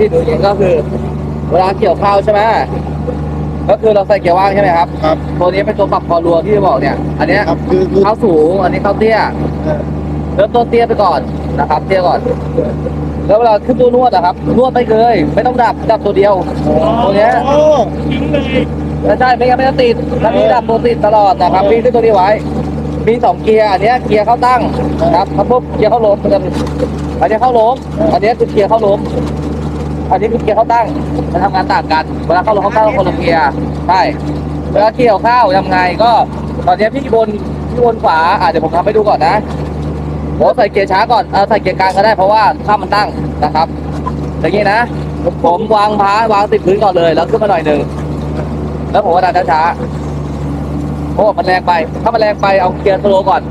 ที่ดูเองก็คือเวลาเกี่ยวข้าวใช่ไหมก็คือเราใส่เกียร์ว่างใช่ไหมครับ ครับ ตัวนี้เป็นตัวปรับคอรัวที่บอกเนี่ย อันเนี้ยครับคือคือเข้าสูง อันนี้เข้าเตี้ย เออเริ่มต้นเตี้ยไปก่อนนะครับ เตี้ยก่อน แล้วเวลาขึ้นตัวนวดอะครับ นวดไปเลย ไม่ต้องดับดับตัวเดียวตัวเนี้ยโอ้ทิ้งเลยไม่ใช่ไม่งั้นไม่จะติดถ้าพี่ดับตัวติดตลอดนะครับพี่ขึ้นตัวนี้ไว้ มีสองเกียร์อันเนี้ยเกียร์เข้าตั้งนะครับถ้าปุ๊บเกียร์เข้าล้มมันจะอันนี้เข้าล้มอันนี้คือเกียร์เข้าล้ม อันนี้คือเกียร์เข้าตั้งมันทำงานต่างกัน เวลาเข้าลงเข้าตั้งเขาคนละเกียร์ใช่เวลาเกี่ยวข้าวทำไงก็ ตอนนี้พี่บนพี่บนขวาอะเดี๋ยวผมทำให้ดูก่อนนะผมใส่เกียร์ช้าก่อนเออใส่เกียร์กลางก็ได้เพราะว่าข้ามมันตั้งนะครับอย่างนี้นะผมวางพาวางติดพื้นก่อนเลย แล้วขึ้นมาหน่อยหนึ่งแล้วผมก็ดันช้าๆเพราะว่ามันแรงไป ถ้ามันแรงไปเอาเกียร์สโลก่อน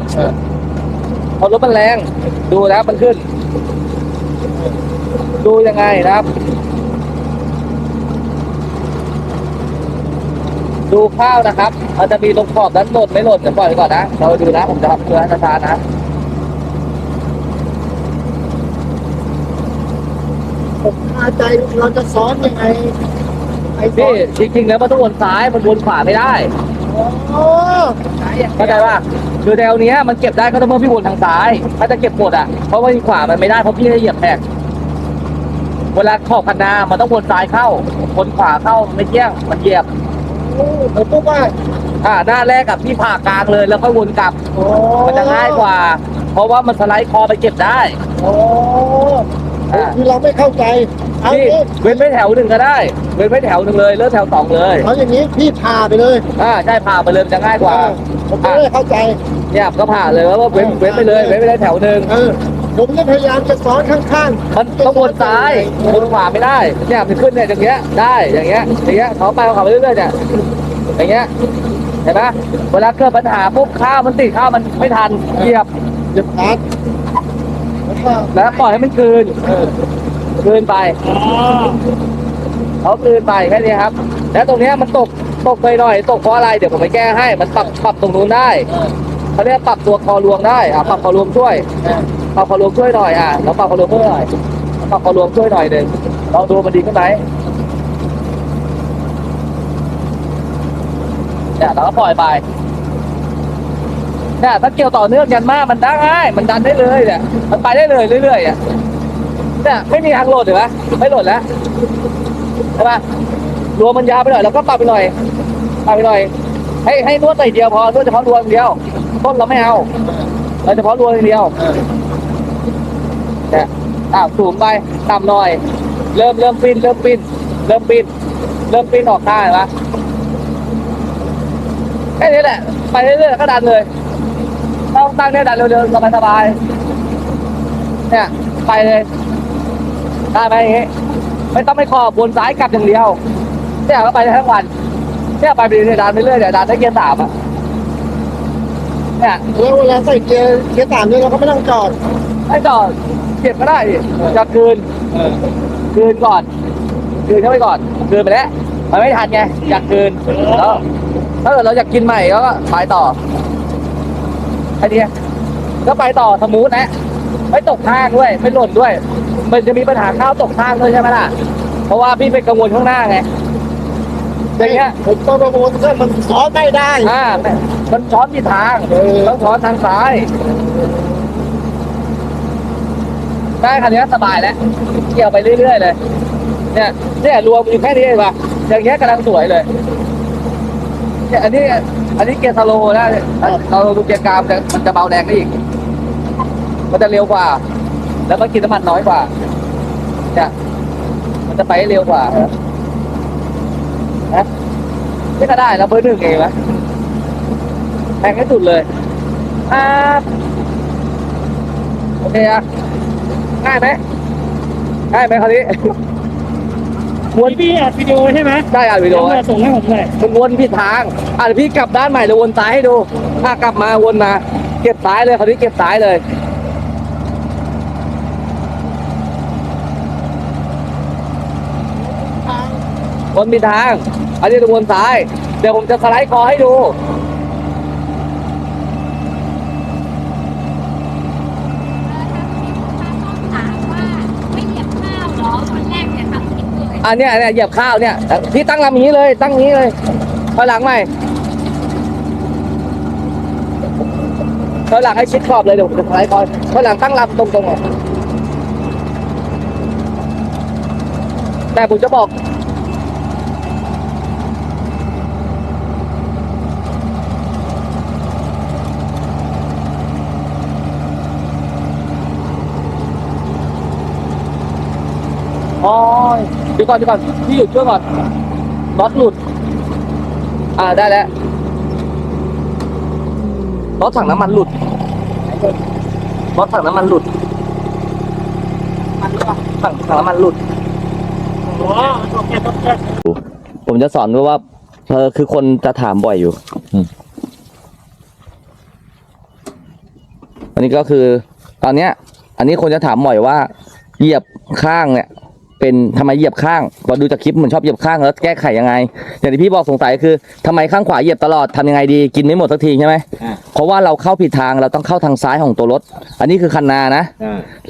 พอรถมันแรง ดูนะมันขึ้น ดูยังไงนะครับ ดูข้าวนะครับมันจะมีตรงขอบด้านหล่นไม่หล่นจะปล่อยไว้ก่อนนะ เราดูนะ ผมจะทำเพื่อช้าๆนะ ผมคาใจเราจะซ้อนยังไงไอ้ซ้อพี่นจริงๆแล้วมันต้องวนซ้าย มันวนขวาไม่ได้โอ้เข้าใจป่ะคือแนวเนี้ยมันเก็บได้ก็ต้องเมื่อพี่วนทางซ้าย ถ้าจะเก็บหมดอะ เพราะว่าขวามันไม่ได้ เพราะพี่ได้เหยียบแท็กเวลาขอบคันนามันต้องวนซ้ายเข้า วนขวาเข้ามันไม่เที่ยง มันเหยียบ เออปุ๊บว่าอ่าหน้าแรกกับพี่ผ่ากลางเลยแล้วก็วนกลับโอ้มันจะง่ายกว่า เพราะว่ามันสไลด์คอไปเก็บได้ โอ้อ่า คือเราไม่เข้าใจ เอาพี่งี้เว้นไว้แถวหนึ่งก็ได้ เว้นไว้แถวหนึ่งเลยเลิกแถวสองเลยเอาอย่างนี้พี่พาไปเลยอ่าใช่ผ่าไปเลยมันจะง่ายกว่า เออผมจะได้เข้าใจ เนี่ยก็ผ่าเลยว่าเว้นเว้นไปเลยเว้นไปเลยแถวหนึ่ง เออ ผมจะพยายามจะซ้อนข้างๆมันต้องวนซ้ายวนขวาไม่ได้เนี่ยมันขึ้นเนี่ยอย่างเงี้ยได้อย่างเงี้ยอย่างเงี้ยเขาไปเขาไปเรื่อยๆเนี่ยอย่างเงี้ยเห็นไหมเวลาเกิดปัญหาปุ๊บข้าวมันติดข้าวมันไม่ทันเหยียบๆหยุดพัดแล้วแล้วปล่อยให้มันคืนคืนไปเขาคืนไปแค่นี้ครับ แล้วตรงเนี้ยมันตกตกไปหน่อย ตกเพราะอะไรเดี๋ยวผมไปแก้ให้มันปรับปรับตรงนู้นได้เขาเรียกปรับตัวคอรวมได้อะปรับคอรวมช่วย ปรับคอรวมช่วยหน่อยอะเราปรับคอรวมช่วยหน่อยปรับคอรวมช่วยหน่อยหนึ่งลองดูมันดีขึ้นไหมเนี่ยเราก็ปล่อยไปเนี่ยถ้าเกี่ยวต่อเนื่องยันมากมันได้ง่ายมันดันได้เลยเนี่ยมันไปได้เลยเรื่อยๆอะเนี่ยไม่มีทางโหลดเหรอไม่โหลดแล้วใช่ปะรวมมันยาวไปหน่อยแล้วก็ปรับไปหน่อยปรับไปหน่อย ให้ให้นวดหน่อยเดียวพอนวดเฉพาะรวมเดียวต้นเราไม่เอาเราเฉพาะรวมเดียว นี่ยอ่าสูงไปต่ำหน่อย เริ่มเริ่มปิ้นเริ่มปิ้นเริ่มปิ้นเริ่มปิ้นออกข้างเห็นปะแค่นี้แหละ ไปเรื่อยๆก็ดันเลยต้องตั้งเนี่ยดันเร็วๆสบายๆเนี่ยไปเลยได้ไหมอย่างงี้ไม่ต้องไปขอบวนซ้ายกลับอย่างเดียวเนี่ยก็ไปได้ทั้งวันเนี่ยไปไปเรื่อยๆดันไปเรื่อยเดี๋ยวดันได้เกียร์สามอะเนี่ยแล้วเวลาใส่เกียร์เกียร์สามเนี่ยเราก็ไม่ต้องจอดให้จอด เก็บก็ได้ดิจะคืนเออคืนก่อน คืนเข้าไปก่อน คืนไปแล้วมันไม่ทันไงอยากคืนแล้วถ้าเกิดเราอยากกินใหม่ก็ไปต่อไอ้เนี้ยก็ไปต่อสมูทนะไม่ตกทางด้วย ไม่หล่นด้วย มันจะมีปัญหาข้าวตกทางด้วยใช่ไหมล่ะ เพราะว่าพี่ไปกังวลข้างหน้าไงอย่างเงี้ยผมต้องประมวลว่ามันซ้อนไม่ได้อ่ามันช้อนที่ทางเออต้องช้อนทางซ้าย ได้คันนี้สบายแล้วเกี่ยวไปเรื่อยๆเลย เนี่ยเนี่ยรวมอยู่แค่นี้เองป่ะอย่างเงี้ยกำลังสวยเลยเนี่ยอันนี้อันนี้เกียร์สโลนะเราดูเกียร์กามมันจะเบาแรงได้อีก มันจะเร็วกว่า แล้วมันกินน้ำมันน้อยกว่าเนี่ยมันจะไปเร็วกว่านะนี่ก็ได้แล้วเบอร์หนึ่งเองนะแพงที่สุดเลยอ่าโอเคอะ ง่ายไหมง่ายไหมคราวนี้ม้วนพี่อัดวิดีโอใช่ไหมได้อ่านวิดีโอเดี๋ยวส่งให้ผมหน่อยมันวนผิดทางอะเดี๋ยวพี่กลับด้านใหม่เลยวนซ้ายให้ดูถ้ากลับมาวนมา เก็บซ้ายเลยคราวนี้เก็บซ้ายเลยวนผิดทางอันนี้จะวนซ้าย เดี๋ยวผมจะสไลด์คอให้ดู ถามว่าไม่เหยียบข้าวเหรอวันแรกเนี่ยทำ อันเนี้ยเนี่ยเหยียบข้าวเนี่ยพี่ตั้งลำนี้เลย ตั้งนี้เลยถอยหลังใหม่ถอยหลังให้ชิดขอบเลยเดี๋ยวจะถอยคอยถอยหลังตั้งลำตรงๆอะแต่ผมจะบอกอ๋อ ดี๋ยวก่อนเดี๋ยวก่อนพี่หยุดช่วยก่อนน็อตหลุด อ่าได้แล้วน็อตถังน้ำมันหลุดน็อตถังน้ำมันหลุดถังถังน้ำมันหลุดโอ้โอเคโอเคผมจะสอนด้วยว่าเออคือคนจะถามบ่อยอยู่อืมอันนี้ก็คือ ตอนเนี้ย อันนี้คนจะถามบ่อยว่า เหยียบข้างเนี่ย เป็นทำไมเหยียบข้างพอดูจากคลิปมันชอบเหยียบข้างแล้วแก้ไขยังไง อย่างที่พี่บอกสงสัยคือทำไมข้างขวาเหยียบตลอดทำยังไงดีกินไม่หมดสักทีใช่ไหมเพราะว่าเราเข้าผิดทางเราต้องเข้าทางซ้ายของตัวรถ อันนี้คือคันนานะ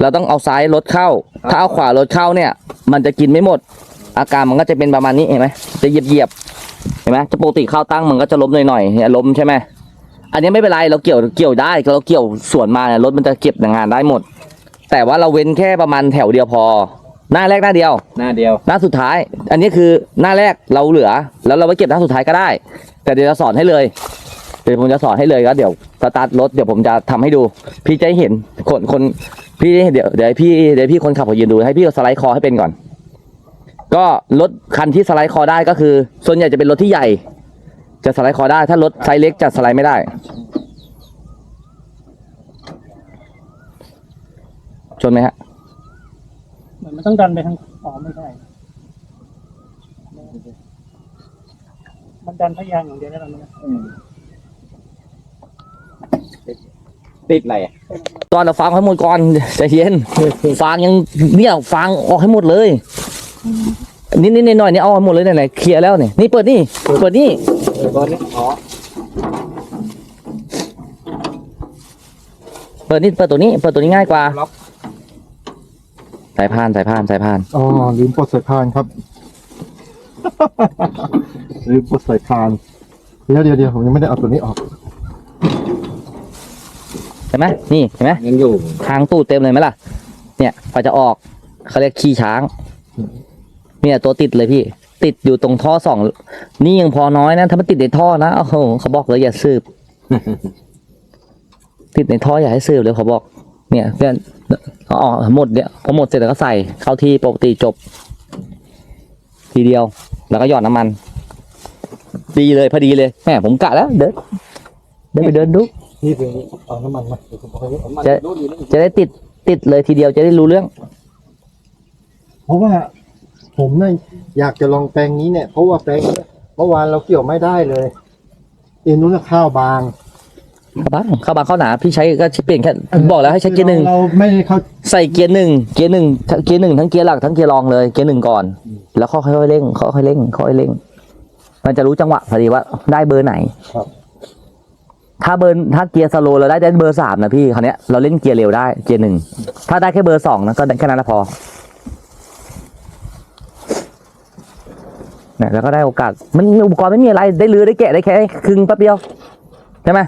เราต้องเอาซ้ายรถเข้า ถ้าเอาขวารถเข้าเนี่ย มันจะกินไม่หมด อาการมันก็จะเป็นประมาณนี้เห็นไหมจะเหยียบเหยียบๆเห็นไหมจะปกติเข้าตั้งมันก็จะล้มหน่อยๆเนี่ยล้มใช่ไหมอันนี้ไม่เป็นไรเราเกี่ยวเกี่ยวได้เราเกี่ยวสวนมาเนี่ยรถมันจะเก็บงานได้หมด แต่ว่าเราเว้นแค่ประมาณแถวเดียวพอ หน้าแรกหน้าเดียว หน้าเดียว หน้าสุดท้าย อันนี้คือหน้าแรกเราเหลือ แล้วเราไว้เก็บหน้าสุดท้ายก็ได้ แต่เดี๋ยวจะสอนให้เลย เดี๋ยวผมจะสอนให้เลยก็เดี๋ยวสตาร์ทรถเดี๋ยวผมจะทำให้ดู พี่จะได้เห็นคนคนพี่เดี๋ยวเดี๋ยวให้พี่เดี๋ยวพี่คนขับขอยืนดูให้พี่สไลด์คอให้เป็นก่อน ก็รถคันที่สไลด์คอได้ก็คือ ส่วนใหญ่จะเป็นรถที่ใหญ่ จะสไลด์คอได้ ถ้ารถไซส์เล็กจะสไลด์ไม่ได้ชนไหมฮะ เหมือนมันต้องดันไปทางอ๋อไม่ใช่ มันดันพยางอย่างเดียวได้แล้วนะติดอะไรอะตอนเราฟังให้หมดก่อนใจเย็นฟังยังเนี่ยฟังออกให้หมดเลยนิดนิดหน่อยๆนี่เอาให้หมดเลยไหนๆเคลียร์แล้วเนี่ยนี่เปิดนี่เปิดนี่ตอนนี้อ๋อเปิดนี่เปิดตัวนี้เปิดตัวนี้ง่ายกว่า สายพานสายพานสายพาน อ๋อลืมปลดสายพานครับ ลืมปลดสายพานเดี๋ยวเดี๋ยวเดี๋ยวผมยังไม่ได้เอาตัวนี้ออก เห็นไหมนี่เห็นไหมยังอยู่ทางตู้เต็มเลยไหมล่ะ เนี่ยกว่าจะออกเขาเรียกขี้ช้าง เนี่ยตัวติดเลยพี่ ติดอยู่ตรงท่อสองนี่ยังพอน้อยนะ ถ้ามันติดในท่อนะโอ้โหเขาบอกเลยอย่าสืบ ติดในท่ออย่าให้สืบเลยเขาบอก เนี่ยเพื่อน เอาออกหมดเนี่ยพอหมดเสร็จแล้วก็ใส่เข้าที่ปกติจบ ทีเดียว แล้วก็หยอดน้ำมัน ดีเลยพอดีเลยแหมผมกะแล้ว เดินเดินไปเดินดูนี่เป็นเอาน้ำมันมาเดี๋ยวผมเอาไว้มันจะรู้อยู่นี่จะได้ติดติดเลยทีเดียวจะได้รู้เรื่อง เพราะว่าผมเนี่ยอยากจะลองแปลงนี้เนี่ย เพราะว่าแปลงนี้เมื่อวานเราเกี่ยวไม่ได้เลยเอ็นนู้นนะข้าวบาง เข้าบ้างเข้าบ้างเข้าหนาพี่ใช้ก็เปลี่ยนแค่บอกแล้วให้ใช้เกียร์หนึ่งเราไม่ได้เข้าใส่เกียร์หนึ่งเกียร์หนึ่งเกียร์หนึ่งทั้งเกียร์หลักทั้งเกียร์รองเลยเกียร์หนึ่งก่อน แล้วค่อยๆเร่งค่อยๆเร่งค่อยๆเร่ง มันจะรู้จังหวะพอดีว่าได้เบอร์ไหนครับถ้าเบอร์ถ้าเกียร์สโลว์เราได้ได้เบอร์สามนะพี่คราวเนี้ยเราเล่นเกียร์เร็วได้เกียร์หนึ่งถ้าได้แค่เบอร์สองนะก็ได้แค่นั้นนะพอเนี่ยแล้วก็ได้โอกาสมันอุปกรณ์ไม่มีอะไรได้ลือได้แกะได้แค่ครึ่งแป๊บเดียวใช่ไหม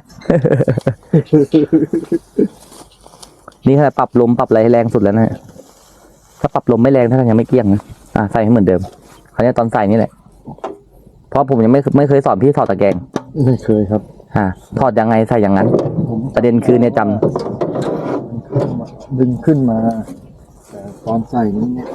นี่ถ้าปรับลมปรับอะไรให้แรงสุดแล้วนะถ้าปรับลมไม่แรงถ้ายังไม่เกลี้ยงนะอะใส่ให้เหมือนเดิมคราวนี้ตอนใส่นี่แหละ เพราะผมยังไม่ไม่เคยสอนพี่ถอดตะแกรงไม่เคยครับอ่าถอดยังไงใส่อย่างนั้น ประเด็นคือเนี่ยจำดึงขึ้นมาแต่ตอนใส่นี้เนี่ย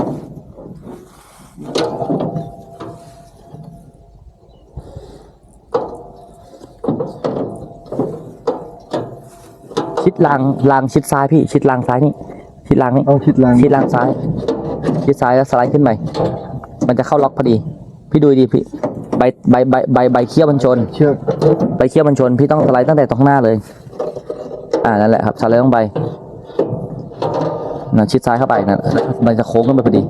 ชิด รางรางชิดซ้ายพี่ ชิดรางซ้ายนี่ ชิดรางนี่เอาทิศลางชิดรางซ้าย ชิดซ้ายแล้วสไลด์ขึ้นไปมันจะเข้าล็อกพอดี พี่ดูดีพี่ใบใบใบใบใบเคี้ยวมันชน เชือกใบเคี้ยวมันชน พี่ต้องสไลด์ตั้งแต่ตรงข้างหน้าเลย อ่านั่นแหละครับสไลด์ลงไปนะชิดซ้ายเข้าไปนะมันจะโค้งขึ้นไปพอดี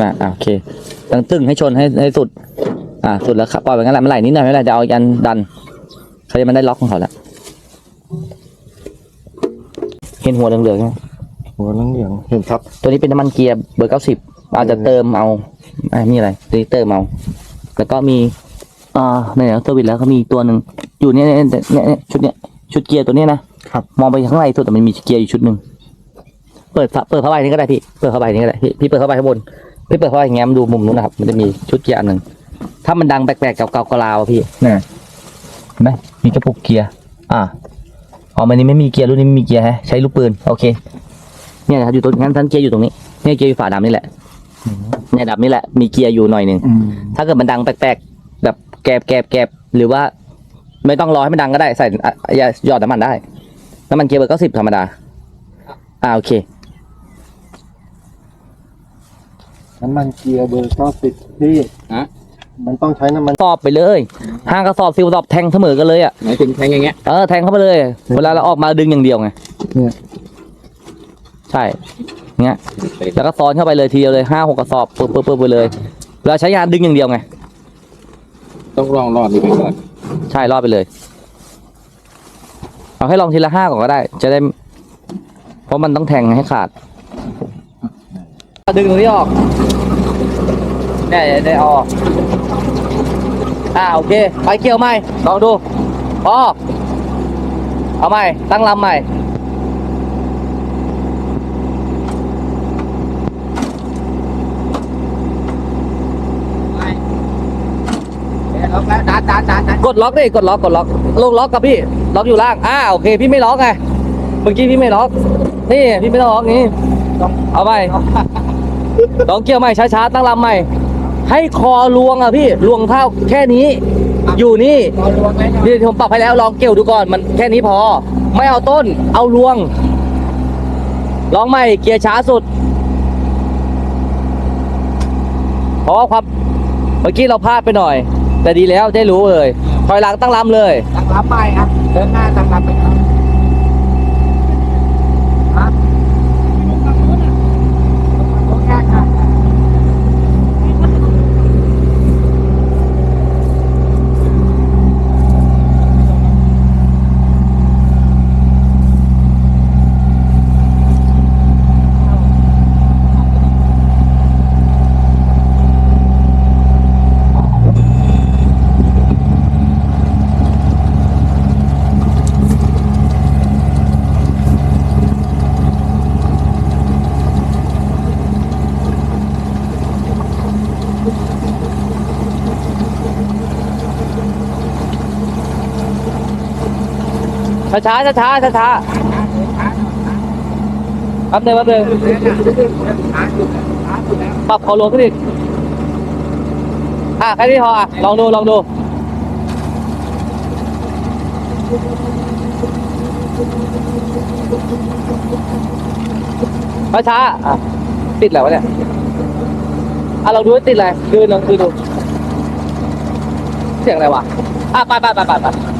พ อะอะโอ เคตั้งตึงให้ชนให้ให้สุด อะสุดแล้วครับปล่อยไปงั้นแหละมันไหลนิดหน่อยไม่เป็นไรจะเอายันดันเขาจะมันได้ล็อกของเขาแล้วเห็นหัวเหลืองๆไหมหัวเหลืองๆเห็นครับ ตัวนี้เป็นน้ำมันเกียร์เบอร์เก้าสิบอาจจะเติมเอาอ่านี่อะไรตัวนี้เติมเอาแล้วก็มีอ่าเนี่ยเซอร์วิสแล้วเขามีตัวหนึ่งอยู่เนี่ยเนี่ยเนี่ยเนี่ยชุดเนี้ยชุดเกียร์ตัวเนี้ยนะครับมองไปข้างในสุดแต่มันมีเกียร์อยู่ชุดหนึ่งเปิดฝาเปิดเข้าไปนี่ก็ได้พี่เปิดเข้าไปนี่ก็ได้พี่พี่เปิดเข้าไปข้างบน พี่เปิดเข้าไปอย่างเงี้ยมันดูมุมนู้นนะครับ มันจะมีชุดเกียร์อันหนึ่งถ้ามันดังแปลกๆเก่าๆก็ลาวอะพี่เนี่ยเห็นไหมมีกระปุกเกียร์อ่าอ๋อมันนี้ไม่มีเกียร์รุ่นนี้ไม่มีเกียร์ฮะใช้ลูกปืนโอเค เนี่ยนะครับอยู่ตรงงั้นท่านเกียร์อยู่ตรงนี้เนี่ยเกียร์อยู่ฝาดำนี่แหละเนี่ยดำนี่แหละมีเกียร์อยู่หน่อยหนึ่งอืมถ้าเกิดมันดังแปลกๆแบบแกบแกบแกบหรือว่า ไม่ต้องรอให้มันดังก็ได้ใส่อะอย่าหยอดน้ำมันได้น้ำมันเกียร์เบอร์เก้าสิบธรรมดาอ่าโอเค น้ำมันเกียร์เบอร์เก้าสิบพี่ฮะ มันต้องใช้น้ำมันสอบไปเลยห้างกระสอบสิบกระสอบแทงเสมอกันเลยอะหมายถึงแทงอย่างเงี้ยเออแทงเข้าไปเลย เวลาเราออกมาดึงอย่างเดียวไงเนี่ยใช่เงี้ยแล้วก็ซ้อนเข้าไปเลยทีเดียวเลยห้าหกกระสอบปึ๊บปึ๊บปึ๊บไปเลยเวลาใช้งานดึงอย่างเดียวไงต้องลองรอดนี่ไปก่อนใช่รอดไปเลย เอาให้ลองทีละห้าก่อนก็ได้ จะได้ เพราะมันต้องแทงให้ขาด ดึงตรงนี้ออกเนี่ยได้ออก อ่าโอเค ไปเกี่ยวใหม่ ลองดูพอเอาใหม่ ตั้งลำใหม่ดันดันดันดันกดล็อกดิ กดล็อก กดล็อก ลงล็อกกับพี่ ล็อกอยู่ล่าง อ่าโอเค พี่ไม่ล็อกไง เมื่อกี้พี่ไม่ล็อก นี่ พี่ไม่ต้องล็อกนี่เอาใหม่ ลองเกี่ยวใหม่ช้าๆตั้งลำใหม่ ให้คอลวงอะพี่ลวงเท่าแค่นี้ อยู่นี่รอลวงเลยนี่ผมปรับให้แล้วลองเกี่ยวดูก่อนมันแค่นี้พอ ไม่เอาต้น เอาลวง ลองใหม่เกียร์ช้าสุดเพราะว่าความเมื่อกี้เราพลาดไปหน่อย แต่ดีแล้วได้รู้เลยถอยหลังตั้งลำเลย ตั้งรับไปครับเดินหน้าตั้งรับไปครับ ช้าช้าช้าช้าช้าช้าแป๊บเดียวแป๊บเดียวปรับเขาลงขึ้นอีกอะแค่นี้พออะลองดูลองดูช้าช้าอะติดอะไรวะเนี่ยอะลองดูว่าติดอะไรคือลองคือดู เสียงอะไรวะอะไปไปไปไปไป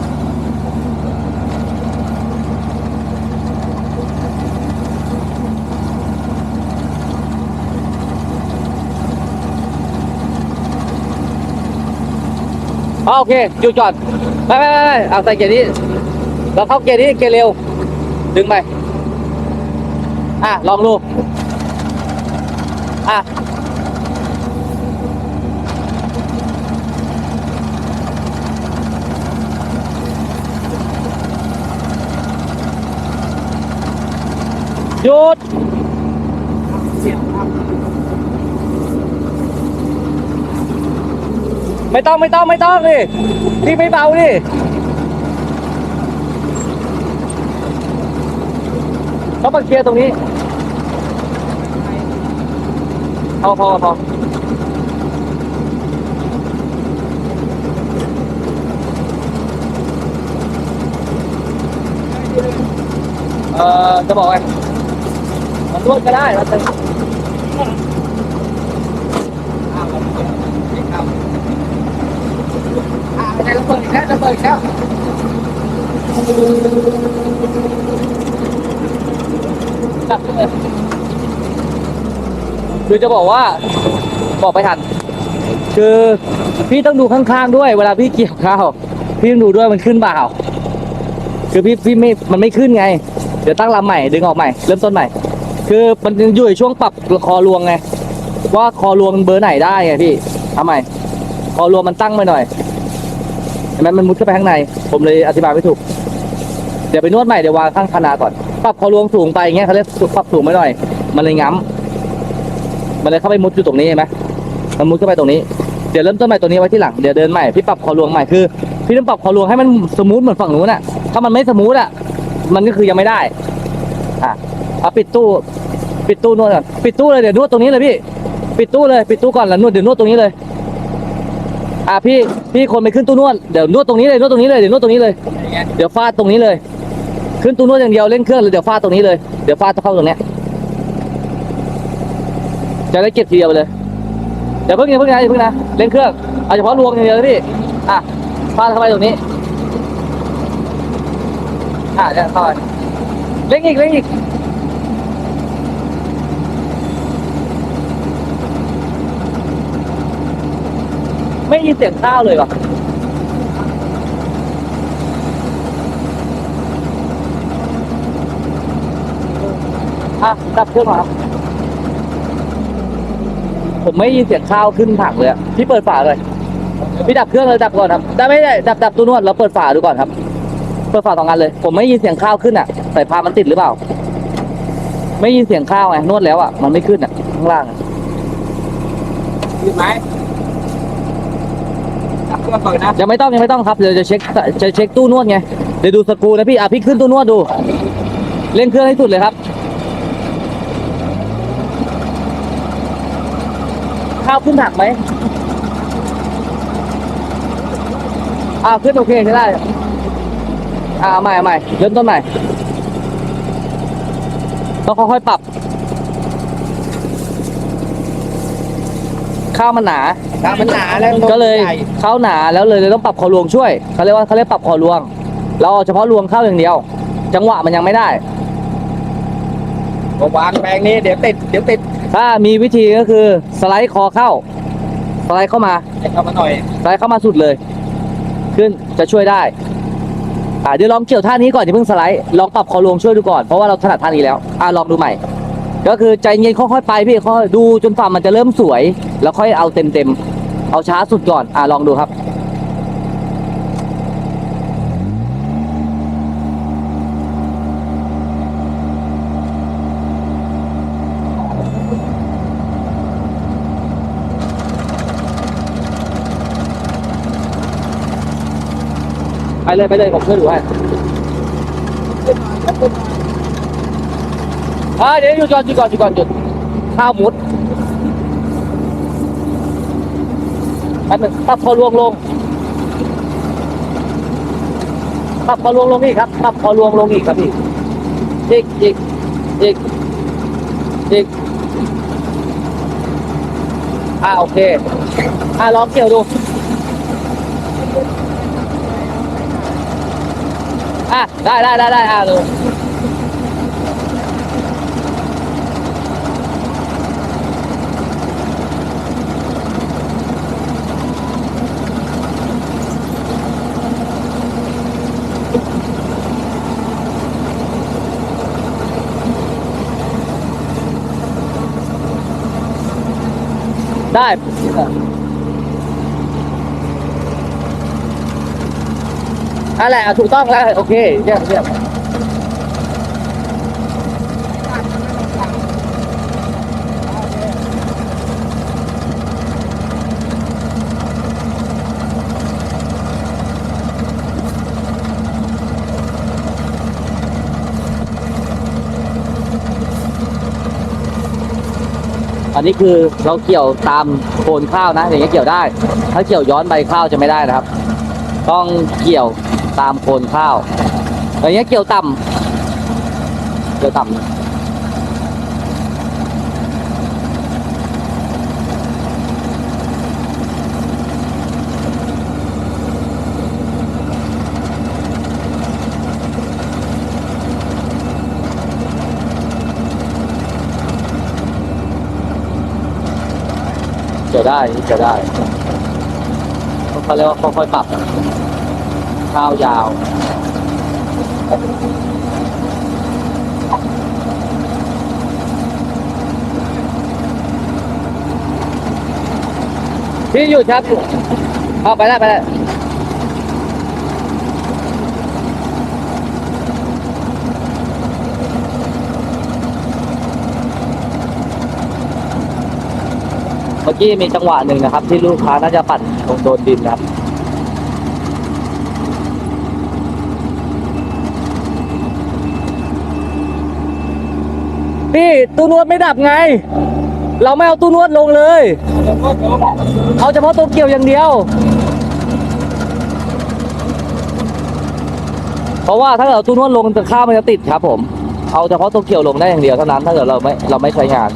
อ๋อโอเคหยุดก่อนไปไปไปไปเอาใส่เกียร์นี้เราเข้าเกียร์นี้เกียร์เร็ว ดึงไป อะ ลองดู อะหยุด ไม่ต้องไม่ต้องไม่ต้องดิพี่ไม่เบาดิเขามาเคลียร์ตรงนี้พอพอพอเอ่อจะบอกไงมันนวดก็ได้แล้วแต่ อ่าไม่ได้ระเบิดอีก แล้วระเบิดแล้วจับเลยคือจะบอกว่าบอกไปทัน คือพี่ต้องดูข้างๆด้วย เวลาพี่เกี่ยวข้าวพี่ต้องดูด้วยมันขึ้นเปล่าคือพี่พี่ไม่มันไม่ขึ้นไง เดี๋ยวตั้งลำใหม่ดึงออกใหม่เริ่มต้นใหม่ คือมันยังอยู่ในช่วงปรับคอรวงไงว่าคอรวงมันเบอร์ไหนได้ไงพี่ทำไมคอรวงมันตั้งไปหน่อย เห็นไหมมันมุดเข้าไปข้างใน ผมเลยอธิบายไม่ถูก เดี๋ยวไปนวดใหม่เดี๋ยววางข้างคณาก่อนปรับคอรวงสูงไปอย่างเงี้ยเขาเรียกปรับสูงไปหน่อย มันเลยง้ำมันเลยเข้าไปมุดอยู่ตรงนี้เห็นไหมมันมุดเข้าไปตรงนี้ เดี๋ยวเริ่มต้นใหม่ตรงนี้ไว้ที่หลัง เดี๋ยวเดินใหม่ พี่ปรับคอรวงใหม่คือ พี่ต้องปรับคอรวงให้มันสมูทเหมือนฝั่งนู้นอะ ถ้ามันไม่สมูทอะ มันก็คือยังไม่ได้ อะเอาปิดตู้ ปิดตู้นวดก่อน ปิดตู้เลยเดี๋ยวนวดตรงนี้เลยพี่ ปิดตู้เลย ปิดตู้ก่อนแล้วนวดเดี๋ยวนวดตรงนี้เลย อะพี่พี่คนไปขึ้นตู้นวดเดี๋ยวนวดตรงนี้เลยนวดตรงนี้เลยเดี๋ยวนวดตรงนี้เลยเดี๋ยวฟาดตรงนี้เลย ขึ้นตู้นวดอย่างเดียวเล่นเครื่องเลยเดี๋ยวฟาดตรงนี้เลยเดี๋ยวฟาดเข้าตรงเนี้ยจะได้เก็บทีเดียวไปเลยเดี๋ยวเพิ่งอย่าเพิ่งนะอย่าเพิ่งนะเล่นเครื่องเอาเฉพาะรวงอย่างเดียวนะพี่อะฟาดเข้าไปตรงนี้อะเนี่ยเข้าไปเล่นอีกเล่นอีก ไม่ยินเสียงข้าวเลยว่ะอะดับเครื่องมาครับผมไม่ยินเสียงข้าวขึ้นถังเลยอะพี่เปิดฝาเลยพี่ดับเครื่องเลยดับก่อนครับได้ไม่ได้ดับดับตัวนวดแล้วเปิดฝาดูก่อนครับ เปิดฝาสองอันเลย ผมไม่ยินเสียงข้าวขึ้นอะสายพานมันติดหรือเปล่า ไม่ยินเสียงข้าวไงนวดแล้วอะมันไม่ขึ้นอะข้างล่างอะขึ้นไหม จับเครื่องเปิดนะยังไม่ต้องยังไม่ต้องครับเดี๋ยวจะเช็คจะเช็คตู้นวดไงเดี๋ยวดูสกรูนะพี่อะพี่ขึ้นตู้นวดดูเล่นเครื่องให้สุดเลยครับข้าวขึ้นถักไหมอ่าขึ้นโอเคใช่ได้อ่าใหม่ใหม่เริ่มต้นใหม่ต้องค่อยๆปรับ ข้าวมันหนาถ้ามันหนาแล้วก็เลยใหญ่เข้าหนาแล้วเลยเลยต้องปรับคอรวงช่วยเขาเรียกว่าเขาเรียกปรับคอรวง เราเอาเฉพาะรวงเข้าอย่างเดียว จังหวะมันยังไม่ได้วางแปลงนี้เดี๋ยวติดเดี๋ยวติดถ้ามีวิธีก็คือสไลด์คอเข้า สไลด์เข้ามา ให้เข้ามาหน่อยสไลด์เข้ามาสุดเลย ขึ้นจะช่วยได้ อ่าเดี๋ยวลองเกี่ยวท่านี้ก่อนอย่าเพิ่งสไลด์ลองปรับคอรวงช่วยดูก่อนเพราะว่าเราถนัดท่านี้แล้ว อ่าลองดูใหม่ ก็คือใจเย็นค่อยๆไปพี่ค่อยดูจนฝ่ามันจะเริ่มสวย แล้วค่อยเอาเต็มๆเอาช้าสุดก่อนอ่าลองดูครับไปเลยไปเลยผมช่วยดูให้ อ่าเดี๋ยวหยุดก่อนหยุดก่อนหยุดก่อนหยุดข้าวมุดแป๊บหนึงปรับคอรวงลงปรับคอรวงลงอีกครับปรับคอรวงลงอีกครับพี่อีกอีกอีกอีกอ่าโอเคอ่าลองเกี่ยวดูอะได้ได้ได้ได้อะดู ได้อะไรอะถูกต้องแล้ว โอเคเยี่ยมเยี่ยม นี้คือเราเกี่ยวตามโคนข้าวนะอย่างเงี้ยเกี่ยวได้ ถ้าเกี่ยวย้อนใบข้าวจะไม่ได้นะครับ ต้องเกี่ยวตามโคนข้าวอย่างเงี้ยเกี่ยวต่ำเกี่ยวต่ำ จะได้จะได้เขาเรียกว่าค่อยๆปรับข้าวยาวพี่หยุดครับเอาไปแล้วไปแล้ว อกี้มีจังหวะหนึ่งนะครับ ที่ลูกค้าน่าจะปัดลงโดนดินครับพี่ตู้นวดไม่ดับไง เราไม่เอาตู้นวดลงเลย เอาเฉพาะตัวเกี่ยวอย่างเดียว เพราะว่าถ้าเกิดเอาตู้นวดลงจะข้าวมันจะติดครับ ผม เอาเฉพาะตัวเกี่ยวลงได้อย่างเดียวเท่านั้น ถ้าเกิดเราไม่เราไม่ใช้งาน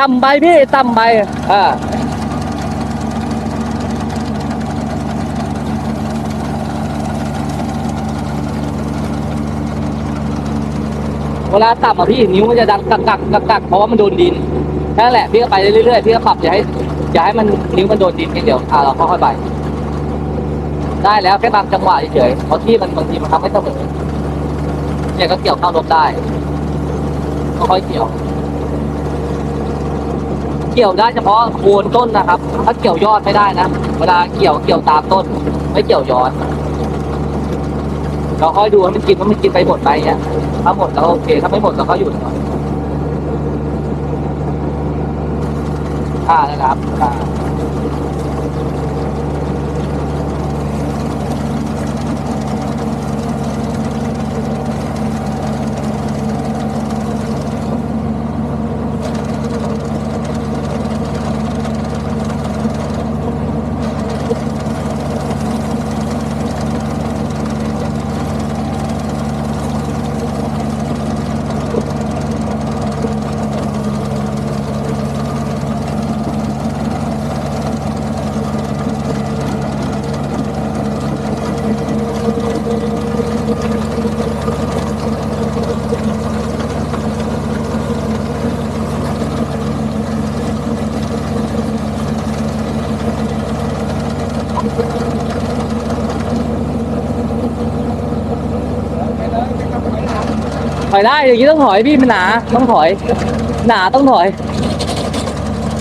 ต่ำไปพี่ต่ำไปอ่าเวลาต่ำอะพี่นิ้วมันจะดังกักกักกักกักเพราะว่ามันโดนดินแค่นั้นแหละพี่ก็ไปเรื่อยๆพี่ก็ปรับอย่าให้อย่าให้มันนิ้วมันโดนดินแค่เดียวอ่าเราค่อยๆไป ได้แล้วแค่บางจังหวะเฉยๆเพราะที่มันบางทีมันทำไม่เสมอเนี่ยก็เกี่ยวเข้ารถได้ก็ค่อยเกี่ยว กี่ยวได้เฉพาะโคนต้นนะครับ ถ้าเกี่ยวยอดไม่ได้นะ เวลาเกี่ยวเกี่ยวตามต้น ไม่เกี่ยวยอด เราค่อยดูว่ามันกินว่ามันกินไปหมดไปเนี่ยถ้าหมดเราโอเค ถ้าไม่หมดเราก็หยุดก่อนอ่านะครับอ่า อยได้อย่างนี้ต้องถอยพี่มันหนาต้องถอย หนาต้องถอย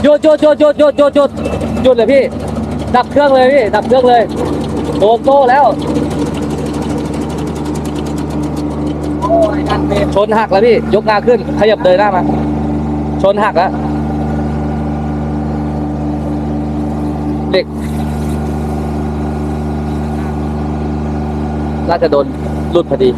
หยุดหยุดหยุดหยุดหยุดหยุดหยุดหยุดเลยพี่ ดับเครื่องเลยพี่ดับเครื่องเลยโดนโซ่แล้วโอนเบรกชนหักแล้วพี่ ยกงาขึ้น ขยับเดินหน้ามา ชนหักแล้วเด็กน่าจะโดนหลุดพอดี